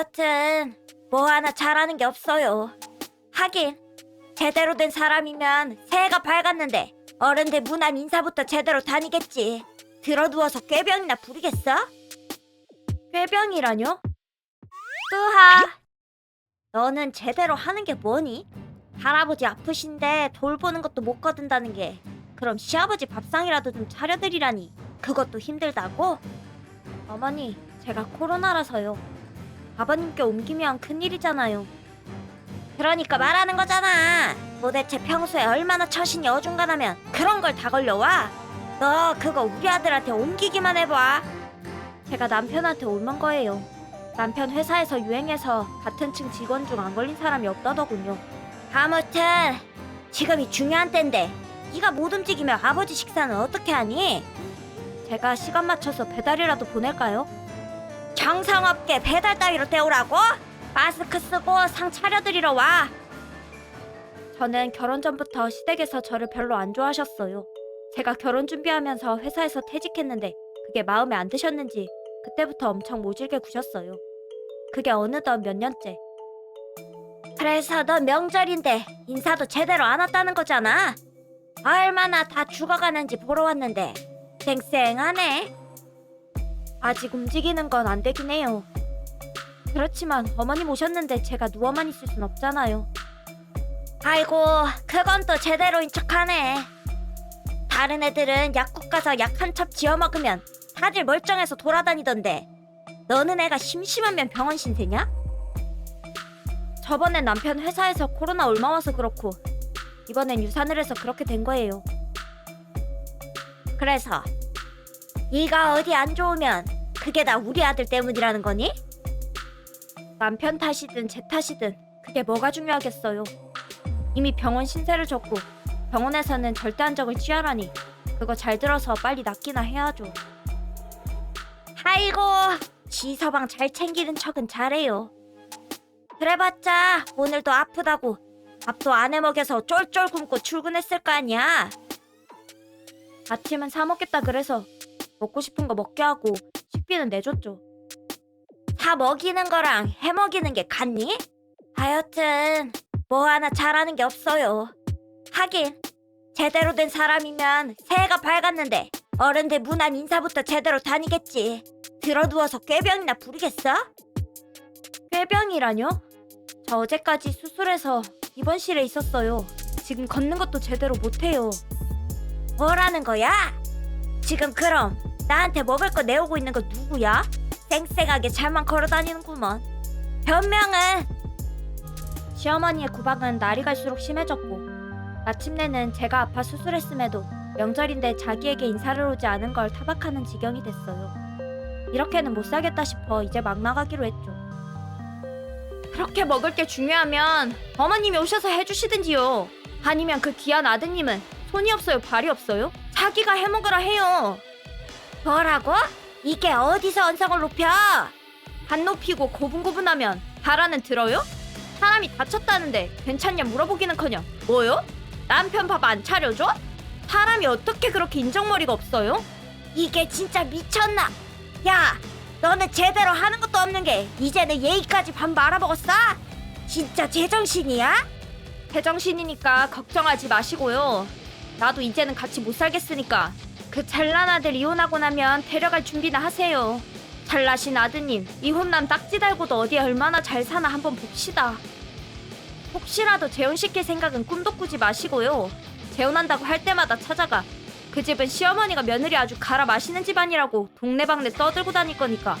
하여튼 뭐 하나 잘하는 게 없어요. 하긴 제대로 된 사람이면 새해가 밝았는데 어른들 무난 인사부터 제대로 다니겠지. 들어누워서 꾀병이나 부리겠어? 꾀병이라뇨? 뜨하. 너는 제대로 하는 게 뭐니? 할아버지 아프신데 돌보는 것도 못 거둔다는 게 그럼 시아버지 밥상이라도 좀 차려드리라니 그것도 힘들다고? 어머니 제가 코로나라서요 아버님께 옮기면 큰일이잖아요 그러니까 말하는 거잖아 도대체 평소에 얼마나 처신이 어중간하면 그런 걸 다 걸려와? 너 그거 우리 아들한테 옮기기만 해봐 제가 남편한테 옮은 거예요 남편 회사에서 유행해서 같은 층 직원 중 안 걸린 사람이 없다더군요 아무튼 지금이 중요한 때인데 네가 못 움직이면 아버지 식사는 어떻게 하니? 제가 시간 맞춰서 배달이라도 보낼까요? 정성없게 배달 따위로 때우라고? 마스크 쓰고 상 차려드리러 와. 저는 결혼 전부터 시댁에서 저를 별로 안 좋아하셨어요. 제가 결혼 준비하면서 회사에서 퇴직했는데 그게 마음에 안 드셨는지 그때부터 엄청 모질게 구셨어요. 그게 어느덧 몇 년째. 그래서 너 명절인데 인사도 제대로 안 왔다는 거잖아. 얼마나 다 죽어가는지 보러 왔는데 쌩쌩하네. 아직 움직이는 건 안 되긴 해요. 그렇지만 어머님 오셨는데 제가 누워만 있을 순 없잖아요. 아이고, 그건 또 제대로인 척하네. 다른 애들은 약국 가서 약 한 첩 지어 먹으면 다들 멀쩡해서 돌아다니던데 너는 애가 심심하면 병원 신세냐? 저번엔 남편 회사에서 코로나 옮아와서 그렇고 이번엔 유산을 해서 그렇게 된 거예요. 그래서 네가 어디 안 좋으면 그게 다 우리 아들 때문이라는 거니? 남편 탓이든 제 탓이든 그게 뭐가 중요하겠어요. 이미 병원 신세를 졌고 병원에서는 절대 안정을 취하라니 그거 잘 들어서 빨리 낫기나 해야죠. 아이고 지 서방 잘 챙기는 척은 잘해요. 그래봤자 오늘도 아프다고 밥도 안 해먹여서 쫄쫄 굶고 출근했을 거 아니야. 아침은 사 먹겠다 그래서 먹고 싶은 거 먹게 하고 식비는 내줬죠. 사 먹이는 거랑 해 먹이는 게 같니? 하여튼 뭐 하나 잘하는 게 없어요. 하긴 제대로 된 사람이면 새해가 밝았는데 어른들 무난 인사부터 제대로 다니겠지. 들어누워서 꾀병이나 부리겠어? 꾀병이라뇨? 저 어제까지 수술해서 입원실에 있었어요. 지금 걷는 것도 제대로 못해요. 뭐라는 거야? 지금 그럼 나한테 먹을 거 내오고 있는 거 누구야? 쌩쌩하게 잘만 걸어 다니는구먼. 변명은 시어머니의 구박은 날이 갈수록 심해졌고 마침내는 제가 아파 수술했음에도 명절인데 자기에게 인사를 오지 않은 걸 타박하는 지경이 됐어요. 이렇게는 못 살겠다 싶어 이제 막 나가기로 했죠. 그렇게 먹을 게 중요하면 어머님이 오셔서 해주시든지요. 아니면 그 귀한 아드님은 손이 없어요, 발이 없어요? 자기가 해먹으라 해요. 뭐라고? 이게 어디서 언성을 높여? 안 높이고 고분고분하면 바라는 들어요? 사람이 다쳤다는데 괜찮냐 물어보기는커녕 뭐요? 남편 밥 안 차려줘? 사람이 어떻게 그렇게 인정머리가 없어요? 이게 진짜 미쳤나? 야, 너는 제대로 하는 것도 없는 게 이제는 예의까지 밥 말아먹었어? 진짜 제정신이야? 제정신이니까 걱정하지 마시고요. 나도 이제는 같이 못 살겠으니까 그 잘난 아들 이혼하고 나면 데려갈 준비나 하세요. 잘나신 아드님 이혼남 딱지 달고도 어디에 얼마나 잘 사나 한번 봅시다. 혹시라도 재혼시킬 생각은 꿈도 꾸지 마시고요. 재혼한다고 할 때마다 찾아가. 그 집은 시어머니가 며느리 아주 갈아 마시는 집안이라고 동네방네 떠들고 다닐 거니까.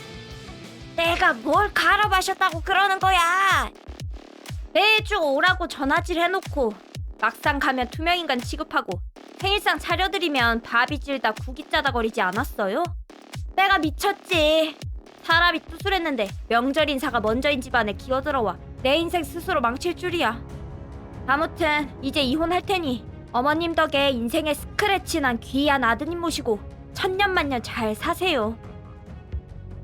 내가 뭘 갈아 마셨다고 그러는 거야? 매주 오라고 전화질 해놓고 막상 가면 투명인간 취급하고 생일상 차려드리면 밥이 질다 국이 짜다 거리지 않았어요? 내가 미쳤지. 사람이 투술했는데 명절 인사가 먼저인 집안에 기어들어와 내 인생 스스로 망칠 줄이야. 아무튼 이제 이혼할 테니 어머님 덕에 인생에 스크래치 난 귀한 아드님 모시고 천년만년 잘 사세요.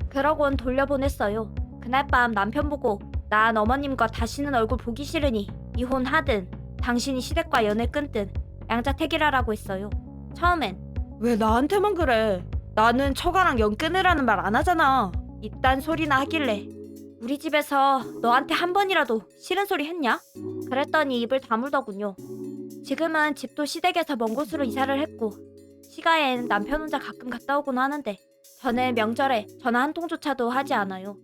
그러곤 돌려보냈어요. 그날 밤 남편 보고 난 어머님과 다시는 얼굴 보기 싫으니 이혼하든 당신이 시댁과 연을 끊든 양자택일하라고 했어요. 처음엔 왜 나한테만 그래? 나는 처가랑 연 끊으라는 말 안 하잖아. 이딴 소리나 하길래 우리 집에서 너한테 한 번이라도 싫은 소리 했냐? 그랬더니 입을 다물더군요. 지금은 집도 시댁에서 먼 곳으로 이사를 했고 시가엔 남편 혼자 가끔 갔다 오곤 하는데 저는 명절에 전화 한 통조차도 하지 않아요.